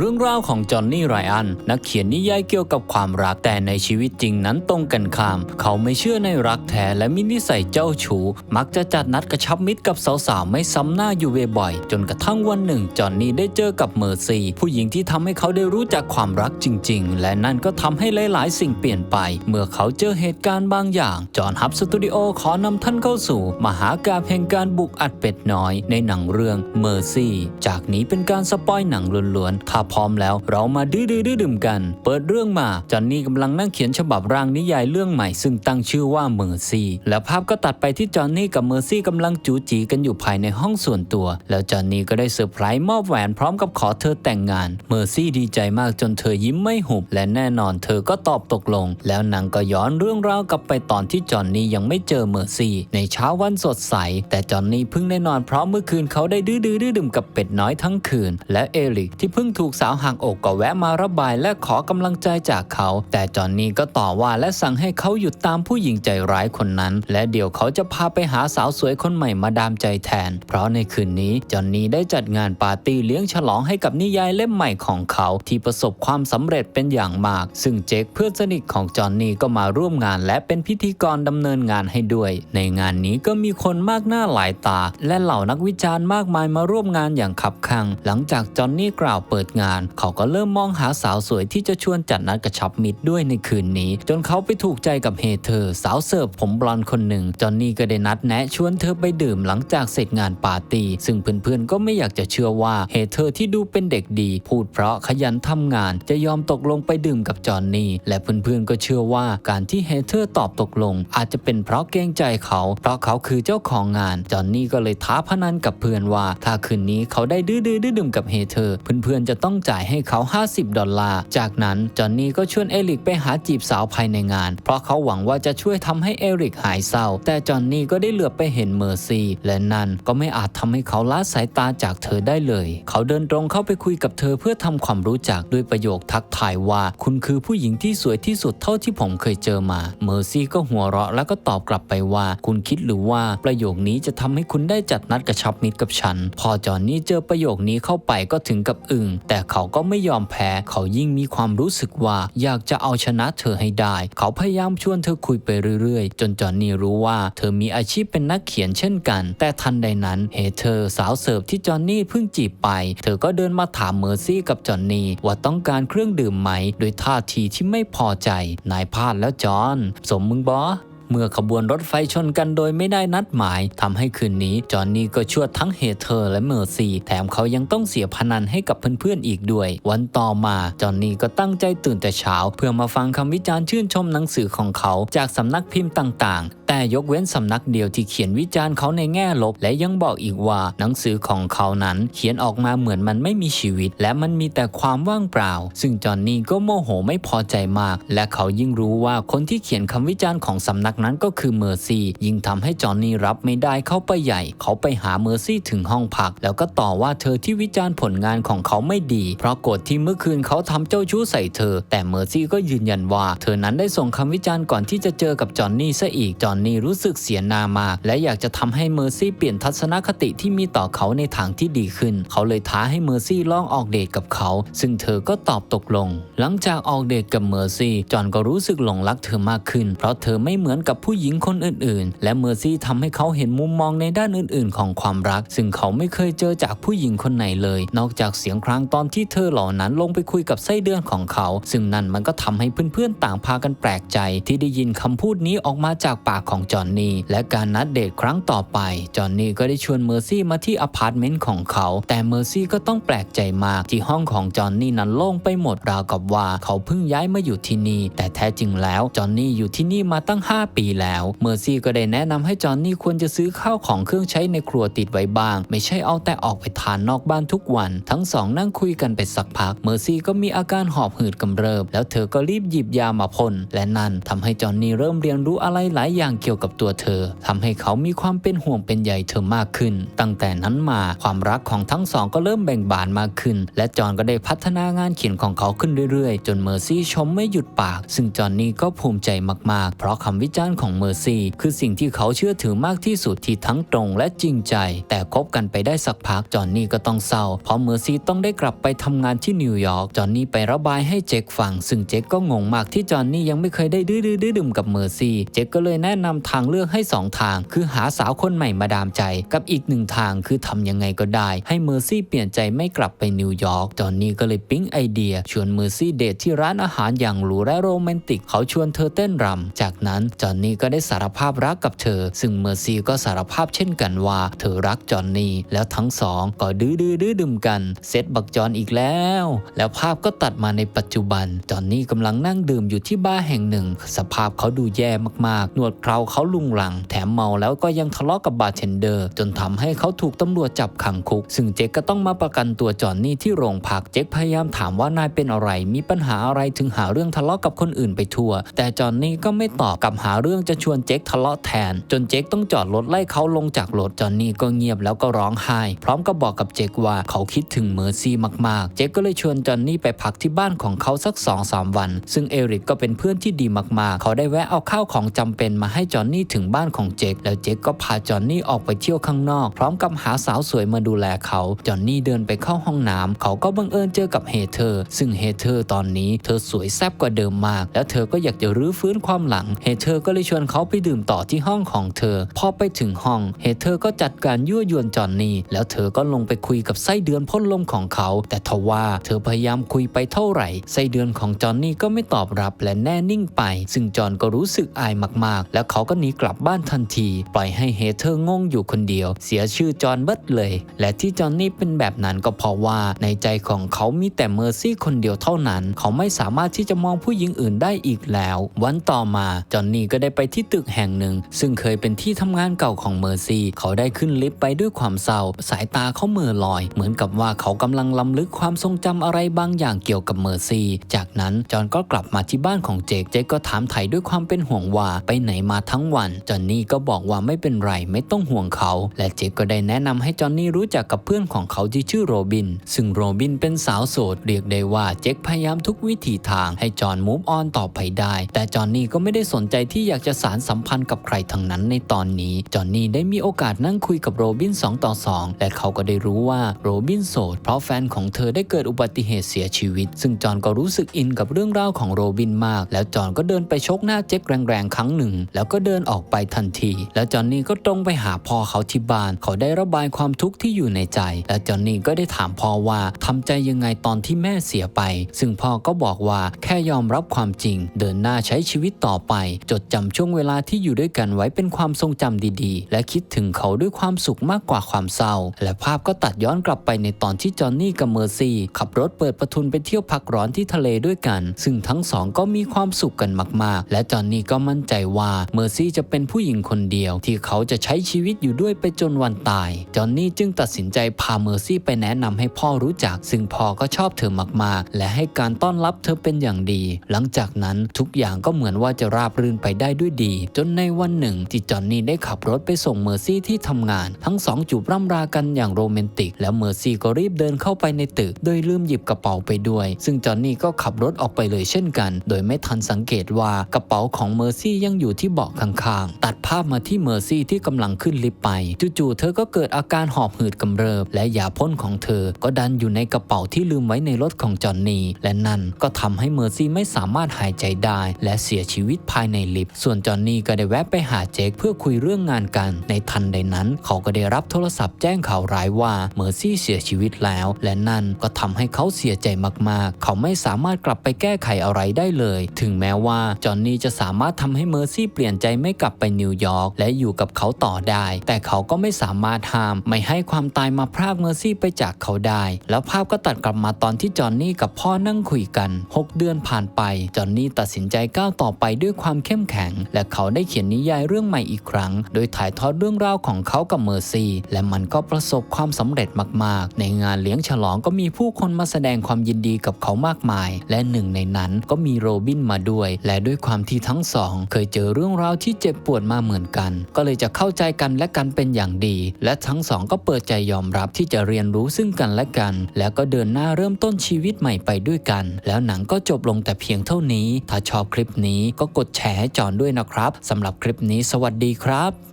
เรื่องราวของจอห์นนี่ไรอันนักเขียนนิยายเกี่ยวกับความรักแต่ในชีวิตจริงนั้นตรงกันข้าม เขาไม่เชื่อในรักแท้และมีนิสัยเจ้าชู้มักจะจัดนัดกระชับมิตรกับสาวๆไม่ซ้ำหน้าอยู่บ่อยๆจนกระทั่งวันหนึ่ง จอห์นนี่ได้เจอกับเมอร์ซี่ผู้หญิงที่ทำให้เขาได้รู้จักความรักจริง ๆ และนั่นก็ทำให้หลายๆ สิ่งเปลี่ยนไป เมื่อเขาเจอเหตุการณ์บางอย่าง จอห์นฮับสตูดิโอขอนำท่านเข้าสู่ มหากาพย์แห่งการบุกอัดเป็ดน้อย ในหนังเรื่องเมอร์ซี่จากนี้เป็นการสปอยหนังล้วนๆถ้าพร้อมแล้ว เรามาดื้อๆดื่มกัน เปิดเรื่องมาจอห์นนี่กำลังนั่งเขียนฉบับร่างนิยายเรื่องใหม่ซึ่งตั้งชื่อว่าเมอร์ซี่แล้วภาพก็ตัดไปที่จอห์นนี่กับเมอร์ซี่กำลังจูจีกันอยู่ภายในห้องส่วนตัว แล้วจอห์นนี่ก็ได้เซอร์ไพรส์มอบแหวนพร้อมกับขอเธอแต่งงาน เมอร์ซี่ดีใจมากจนเธอยิ้มไม่หุบ และแน่นอนเธอก็ตอบตกลง แล้วหนังก็ย้อนเรื่องราวกลับไปตอนที่จอห์นนี่ยังไม่เจอเมอร์ซี่ ในเช้าวันสดใส แต่จอห์นนี่เพิ่งได้นอนเพราะเมื่อคืนเขาได้ดื้อๆดื่มกับเป็ดน้อยทั้งคืน และเอริกที่เพิ่งถูกกสาวห่างอกก็แวะมาระบายและขอกำลังใจจากเขา แต่จอห์นนี่ก็ต่อว่าและสั่งให้เขาหยุดตามผู้หญิงใจร้ายคนนั้น และเดี๋ยวเขาจะพาไปหาสาวสวยคนใหม่มาดามใจแทน เพราะในคืนนี้จอห์นนี่ได้จัดงานปาร์ตี้เลี้ยงฉลองให้กับนิยายเล่มใหม่ของเขา ที่ประสบความสำเร็จเป็นอย่างมาก ซึ่งเจคเพื่อนสนิทของจอห์นนี่ก็มาร่วมงานและเป็นพิธีกรดำเนินงานให้ด้วย ในงานนี้ก็มีคนมากหน้าหลายตา และเหล่านักวิจารณ์มากมายมาร่วมงานอย่างขับขังหลังจากจอห์นนี่กล่าวเปิดงาน เขาก็เริ่มมองหาสาวสวยที่จะชวนจัดนัดกระชับมิตรด้วยในคืนนี้ จนเขาไปถูกใจกับเฮเธอร์สาวเสิร์ฟผมบลอนคนหนึ่ง จอนนี่ก็ได้นัดแนะชวนเธอไปดื่มหลังจากเสร็จงานปาร์ตี้ ซึ่งเพื่อนๆก็ไม่อยากจะเชื่อว่าเฮเธอร์ที่ดูเป็นเด็กดี พูดเพราะขยันทำงาน จะยอมตกลงไปดื่มกับจอนนี่ และเพื่อนๆก็เชื่อว่าการที่เฮเธอร์ตอบตกลง อาจจะเป็นเพราะเกรงใจเขา เพราะเขาคือเจ้าของงาน จอนนี่ก็เลยท้าพนันกับเพื่อนว่า ถ้าคืนนี้เขาได้ดื้อๆดื่มกับเฮเธอร์เพื่อนๆจะต้อง้องจ่ายให้เขา 50 ดอลลาร์ จากนั้นจอนนี่ก็ชวนเอริกไปหาจีบสาวภายในงาน เพราะเขาหวังว่าจะช่วยทำให้เอริกหายเศร้า แต่จอนนี่ก็ได้เหลือบไปเห็นเมอร์ซีและนั่นก็ไม่อาจทำให้เขาละสายตาจากเธอได้เลย เขาเดินตรงเข้าไปคุยกับเธอเพื่อทำความรู้จักด้วยประโยคทักทายว่า คุณคือผู้หญิงที่สวยที่สุดเท่าที่ผมเคยเจอมา เมอร์ซี่ก็หัวเราะแล้วก็ตอบกลับไปว่า คุณคิดหรือว่าประโยคนี้จะทำให้คุณได้จัดนัดกระชับมิตรกับฉัน พอจอนนี่เจอประโยคนี้เข้าไปก็ถึงกับอึง้งแต่เขาก็ไม่ยอมแพ้ เขายิ่งมีความรู้สึกว่าอยากจะเอาชนะเธอให้ได้ เขาพยายามชวนเธอคุยไปเรื่อยๆ จนจอห์นนี่รู้ว่าเธอมีอาชีพเป็นนักเขียนเช่นกัน แต่ทันใดนั้นเฮเธอสาวเสิร์ฟที่จอห์นนี่เพิ่งจีบไป เธอก็เดินมาถามเมอร์ซี่กับจอห์นนี่ว่าต้องการเครื่องดื่มไหม โดยท่าทีที่ไม่พอใจ นายพลาดแล้วจอห์นสมมึงบอ เมื่อขบวนรถไฟชนกันโดยไม่ได้นัดหมายทำให้คืนนี้จอห์นนี่ก็ชวดทั้งเฮเธอร์และเมอร์ซี แถมเขายังต้องเสียพนันให้กับเพื่อนๆอีกด้วย วันต่อมาจอห์นนี่ก็ตั้งใจตื่นแต่เช้า เพื่อมาฟังคำวิจารณ์ชื่นชมหนังสือของเขาจากสำนักพิมพ์ต่างๆ แต่ยกเว้นสำนักเดียวที่เขียนวิจารณ์เขาในแง่ลบ และยังบอกอีกว่าหนังสือของเขานั้นเขียนออกมาเหมือนมันไม่มีชีวิต และมันมีแต่ความว่างเปล่า ซึ่งจอห์นนี่ก็โมโหไม่พอใจมาก และเขายิ่งรู้ว่าคนที่เขียนคำวิจารณ์ของสำนักนั้นก็คือเมอร์ซี่ยิ่งทำให้จอห์นนี่รับไม่ได้เข้าไปใหญ่ เขาไปหาเมอร์ซี่ถึงห้องพัก แล้วก็ต่อว่าเธอที่วิจารณ์ผลงานของเขาไม่ดี เพราะโกรธที่เมื่อคืนเขาทำเจ้าชู้ใส่เธอ แต่เมอร์ซี่ก็ยืนยันว่า เธอนั้นได้ส่งคำวิจารณ์ก่อนที่จะเจอกับจอห์นนี่ซะอีกจอห์นนี่รู้สึกเสียหนามาก และอยากจะทำให้เมอร์ซี่เปลี่ยนทัศนคติที่มีต่อเขาในทางที่ดีขึ้น เขาเลยท้าให้เมอร์ซี่ลองออกเดทกับเขา ซึ่งเธอก็ตอบตกลง หลังจากออกเดทกับเมอร์ซี่จอนก็รู้สึกหลงรักเธอมากขึ้น เพราะเธอไม่เหมือนกับผู้หญิงคนอื่น ๆ และเมอร์ซี่ทำให้เขาเห็นมุมมองในด้านอื่น ๆ ของความรัก ซึ่งเขาไม่เคยเจอจากผู้หญิงคนไหนเลย นอกจากเสียงครางตอนที่เธอเหล่านั้นลงไปคุยกับไส้เดือนของเขา ซึ่งนั่นมันก็ทำให้เพื่อน ๆ ต่างพากันแปลกใจ ที่ได้ยินคำพูดนี้ออกมาจากปากของจอห์นนี่และการนัดเดทครั้งต่อไป จอห์นนี่ก็ได้ชวนเมอร์ซี่มาที่อพาร์ตเมนต์ของเขา แต่เมอร์ซี่ก็ต้องแปลกใจมากที่ห้องของจอห์นนี่นั้นโล่งไปหมดราวกับว่าเขาเพิ่งย้ายมาอยู่ที่นี่ แต่แท้จริงแล้วจอห์นนี่อยู่ที่นี่มาตั้ง 5 ปีแล้ว เมอร์ซี่ก็ได้แนะนำให้จอห์นนี่ควรจะซื้อข้าวของเครื่องใช้ในครัวติดไว้บ้าง ไม่ใช่เอาแต่ออกไปทานนอกบ้านทุกวัน ทั้งสองนั่งคุยกันไปสักพัก เมอร์ซี่ก็มีอาการหอบหืดกำเริบ แล้วเธอก็รีบหยิบยามาพ่นและนั่นทำให้จอห์นนี่เริ่มเรียนรู้อะไรหลายอย่างเกี่ยวกับตัวเธอทำให้เขามีความเป็นห่วงเป็นใยเธอมากขึ้น ตั้งแต่นั้นมาความรักของทั้งสองก็เริ่มแบ่งบานมากขึ้น และจอห์นก็ได้พัฒนางานเขียนของเขาขึ้นเรื่อยๆ จนเมอร์ซี่ชมไม่หยุดปาก ซึ่งจอห์นนี่ก็ภูมิใจมากๆ เพราะคำวิจารณ์ของเมอร์ซี่คือสิ่งที่เขาเชื่อถือมากที่สุดที่ทั้งตรงและจริงใจ แต่คบกันไปได้สักพักจอห์นนี่ก็ต้องเศร้า เพราะเมอร์ซี่ต้องได้กลับไปทำงานที่นิวยอร์กจอห์นนี่ไประบายให้เจคฟัง ซึ่งเจคก็งงมากที่จอห์นนี่ยังไม่เคยได้ดื้อดื้อดื่มกับเมอร์ซี่เจคก็เลยแนะนนำทางเลือกให้สองทาง คือหาสาวคนใหม่มาดามใจ กับอีกหนึ่งทางคือทำยังไงก็ได้ ให้เมอร์ซี่เปลี่ยนใจไม่กลับไปนิวยอร์กจอห์นนี่ก็เลยปิ๊งไอเดีย ชวนเมอร์ซี่เดทที่ร้านอาหารอย่างหรูและโรแมนติกเขาชวนเธอเต้นรำจากนั้นจอห์นนี่ก็ได้สารภาพรักกับเธอ ซึ่งเมอร์ซี่ก็สารภาพเช่นกันว่าเธอรักจอห์นนี่แล้วทั้งสองก็ดื้อดื้อดื้อดื่มกันเซตบักจอนอีกแล้ว แล้วภาพก็ตัดมาในปัจจุบันจอห์นนี่กำลังนั่งดื่มอยู่ที่บาร์แห่งหนึ่ง สภาพเขาดูแย่มากๆ หนวดเคราเขาลุงหลัง แถมเมาแล้วก็ยังทะเลาะกับบาร์เทนเดอร์ จนทำให้เขาถูกตำรวจจับขังคุก ซึ่งเจคก็ต้องมาประกันตัวจอห์นนี่ที่โรงพักเจคพยายามถามว่านายเป็นอะไรมีปัญหาอะไรถึงหาเรื่องทะเลาะกับคนอื่นไปทั่ว แต่จอห์นนี่ก็ไม่ตอบกลับหาเรื่องจะชวนเจคทะเลาะแทน จนเจคต้องจอดรถไล่เขาลงจากรถจอห์นนี่ก็เงียบแล้วก็ร้องไห้ พร้อมกับบอกกับเจคว่าเขาคิดถึงเมอร์ซี่มากๆ เจคก็เลยชวนจอห์นนี่ไปพักที่บ้านของเขาสัก2อสวัน ซึ่งเอริกก็เป็นเพื่อนที่ดีมากๆ เขาได้แวะเอาข้าวของจำเป็นมาให้ให้จอห์นนี่ถึงบ้านของเจคแล้วเจคก็พาจอห์นนี่ออกไปเที่ยวข้างนอก พร้อมกับหาสาวสวยมาดูแลเขา จอห์นนี่เดินไปเข้าห้องน้ำเขาก็บังเอิญเจอกับเฮเธอร์ซึ่งเฮเธอร์ตอนนี้เธอสวยแซ่บกว่าเดิมมาก แล้วเธอก็อยากจะรื้อฟื้นความหลังเฮเธอร์ก็เลยชวนเขาไปดื่มต่อที่ห้องของเธอ พอไปถึงห้องเฮเธอร์ก็จัดการยั่วยวนจอห์นนี่แล้วเธอก็ลงไปคุยกับไส้เดือนพ่นลมของเขา แต่ทว่าเธอพยายามคุยไปเท่าไหร่ไส้เดือนของจอห์นนี่ก็ไม่ตอบรับและแน่นิ่งไป ซึ่งจอห์นก็รู้สึกอายมากๆ แล้วเขาก็หนีกลับบ้านทันที ปล่อยให้เฮเธอร์งงอยู่คนเดียว เสียชื่อจอห์นเบิร์ดเลย และที่จอห์นนี่เป็นแบบนั้นก็เพราะว่าในใจของเขามีแต่เมอร์ซี่คนเดียวเท่านั้น เขาไม่สามารถที่จะมองผู้หญิงอื่นได้อีกแล้ว วันต่อมาจอห์นนี่ก็ได้ไปที่ตึกแห่งหนึ่ง ซึ่งเคยเป็นที่ทำงานเก่าของเมอร์ซี่ เขาได้ขึ้นลิฟต์ไปด้วยความเศร้า สายตาเขาเมื่อลอย เหมือนกับว่าเขากำลังล้ำลึกความทรงจำอะไรบางอย่างเกี่ยวกับเมอร์ซี่ จากนั้นจอห์นก็กลับมาที่บ้านของเจค เจคก็ถามไถ่ด้วยความเป็นห่วงว่าไปไหนมาทั้งวันจอนนี่ก็บอกว่าไม่เป็นไรไม่ต้องห่วงเขา และเจคก็ได้แนะนำให้จอนนี่รู้จักกับเพื่อนของเขาที่ชื่อโรบิน ซึ่งโรบินเป็นสาวโสดเรียกได้ว่าเจคพยายามทุกวิถีทางให้จอนมูฟออนต่อไปได้ แต่จอนนี่ก็ไม่ได้สนใจที่อยากจะสารสัมพันธ์กับใครทั้งนั้นในตอนนี้ จอนนี่ได้มีโอกาสนั่งคุยกับโรบิน2ต่อ2และเขาก็ได้รู้ว่าโรบินโสด เพราะแฟนของเธอได้เกิดอุบัติเหตุเสียชีวิต ซึ่งจอห์นก็รู้สึกอินกับเรื่องราวของโรบินมาก แล้วจอห์นก็เดินไปชกหน้าเจ็คแรงๆ ครั้งหนึ่ง แล้วก็เดินออกไปทันที แล้วจอห์นนี่ก็ตรงไปหาพ่อเขาที่บ้าน เขาได้ระบายความทุกข์ที่อยู่ในใจ และจอห์นนี่ก็ได้ถามพ่อว่าทำใจยังไงตอนที่แม่เสียไป ซึ่งพ่อก็บอกว่าแค่ยอมรับความจริง เดินหน้าใช้ชีวิตต่อไป จดจำช่วงเวลาที่อยู่ด้วยกันไว้เป็นความทรงจำดีๆ และคิดถึงเขาด้วยความสุขมากกว่าความเศร้า และภาพก็ตัดย้อนกลับไปในตอนที่จอห์นนี่กับเมอร์ซี่ขับรถเปิดประทุนไปเที่ยวพักร้อนที่ทะเลด้วยกัน ซึ่งทั้งสองก็มีความสุขกันมากๆ และจอห์นนี่ก็มั่นใจว่าเมอร์ซี่จะเป็นผู้หญิงคนเดียว ที่เขาจะใช้ชีวิตอยู่ด้วยไปจนวันตาย จอห์นนี่จึงตัดสินใจพาเมอร์ซี่ไปแนะนำให้พ่อรู้จัก ซึ่งพ่อก็ชอบเธอมากๆ และให้การต้อนรับเธอเป็นอย่างดี หลังจากนั้นทุกอย่างก็เหมือนว่าจะราบรื่นไปได้ด้วยดี จนในวันหนึ่งที่จอห์นนี่ได้ขับรถไปส่งเมอร์ซี่ที่ทำงาน ทั้งสองจูบร่ำรากันอย่างโรแมนติก แล้วเมอร์ซี่ก็รีบเดินเข้าไปในตึก โดยลืมหยิบกระเป๋าไปด้วย ซึ่งจอห์นนี่ก็ขับรถออกไปเลยเช่นกัน โดยไม่ทันสังเกตว่ากระเป๋าของเมอร์ซี่ยังอยู่ที่เบาะข้างๆ ตัดภาพมาที่เมอร์ซี่ที่กำลังขึ้นลิฟต์ไป จู่ๆ เธอก็เกิดอาการหอบหืดกำเริบ และยาพ่นของเธอ ก็ดันอยู่ในกระเป๋าที่ลืมไว้ในรถของจอห์นนี่ และนั่นก็ทำให้เมอร์ซี่ไม่สามารถหายใจได้ และเสียชีวิตภายในลิฟต์ ส่วนจอห์นนี่ก็ได้แวะไปหาเจคเพื่อคุยเรื่องงานกัน ในทันใดนั้น เขาก็ได้รับโทรศัพท์แจ้งข่าวร้ายว่าเมอร์ซี่เสียชีวิตแล้ว และนั่นก็ทำให้เขาเสียใจมากๆ เขาไม่สามารถกลับไปแก้ไขอะไรได้เลย ถึงแม้ว่าจอห์นนี่จะสามารถทำให้เมอร์ซี่เปลี่ยนใจไม่กลับไปนิวยอร์กและอยู่กับเขาต่อได้ แต่เขาก็ไม่สามารถห้าม ไม่ให้ความตายมาพรากเมอร์ซี่ไปจากเขาได้ แล้วภาพก็ตัดกลับมาตอนที่จอห์นนี่กับพ่อนั่งคุยกัน 6 เดือนผ่านไป จอห์นนี่ตัดสินใจก้าวต่อไปด้วยความเข้มแข็ง และเขาได้เขียนนิยายเรื่องใหม่อีกครั้ง โดยถ่ายทอดเรื่องราวของเขากับเมอร์ซี่ และมันก็ประสบความสำเร็จมาก ๆ ในงานเลี้ยงฉลองก็มีผู้คนมาแสดงความยินดีกับเขามากมาย และหนึ่งในนั้นก็มีโรบินมาด้วย และด้วยความที่ทั้งสอง เคยเจอเรื่องราวาวที่เจ็บปวดมาเหมือนกัน ก็เลยจะเข้าใจกันและกันเป็นอย่างดี และทั้งสองก็เปิดใจยอมรับที่จะเรียนรู้ซึ่งกันและกัน แล้วก็เดินหน้าเริ่มต้นชีวิตใหม่ไปด้วยกัน แล้วหนังก็จบลงแต่เพียงเท่านี้ ถ้าชอบคลิปนี้ก็กดแชร์ให้จอนด้วยนะครับสำหรับคลิปนี้ สวัสดีครับ